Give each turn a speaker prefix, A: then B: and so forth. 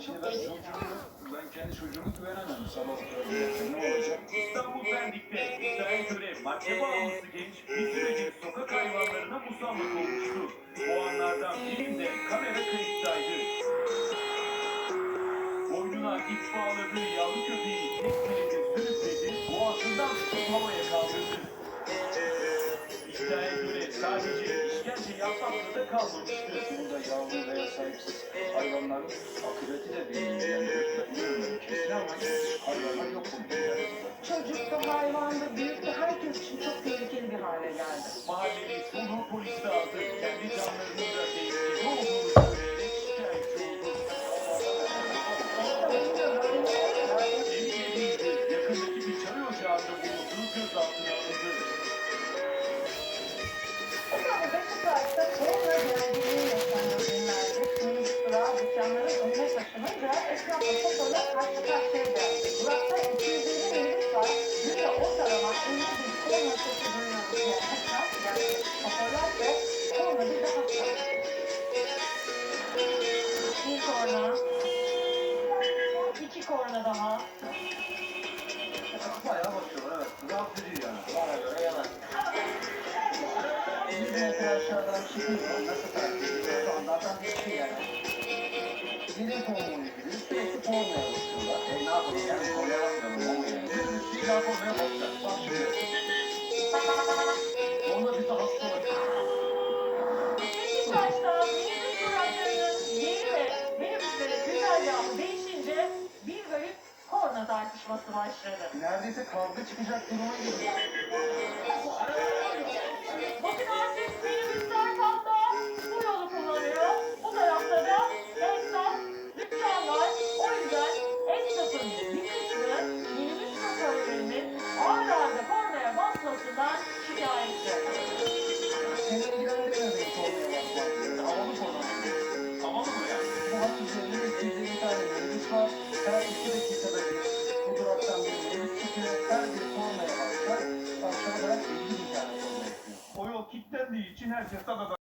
A: Şimdi ben çocuğumu, ben kendi çocuğumu güvenemem. Sabah öğrenirken ne olacak?
B: İstanbul Pendik'te iddiaya göre madde bağımlısı genç bir süredir sokak hayvanlarına musallat olmuştu. O anlardan birinde kamera kayıttaydı. Boynuna ip bağladığı yavru köpeği tek elinde sürükledi, boğazından tutup havaya kaldırdı. İddiaya da kalmamıştı.
A: Burada yavru veya sahipsiz hayvanların akıbeti de. Bilmiyorum kesin ama hayvanlar yok bu dünyada.
C: Çocuk da hayvan da büyük de herkes için çok tehlikeli bir hale geldi.
B: Mahallenin sonu polis de aldı.
C: Esnafla şoförler karşı karşıya geldi. Durakta 250 minibüs var. De ortalama 50 bin korona sesi duyuyordu diye yani şoförler de korona bir hasta. Bir korna. İki korna daha.
A: Bayağı bakıyorlar evet. Rahatsız ediyor yani. Bana göre yalan. Yüz metre aşağıdan çıkıyor. Nasıl fark Bilim tohumunu gibi sürekli ne yapalım yani? Pornoya bakmayalım. Bir daha pornoya bakacak. Bak şimdi. Onda bir de hastalık.
C: Beşiktaş'ta minibüs duraklarının yeri ve minibüslerin güzergahı değişince bir garip korna tartışması başladı.
A: Neredeyse kavga çıkacak duruma geliyor.
C: Bakın
B: O yol kilitlendiği için herkes adada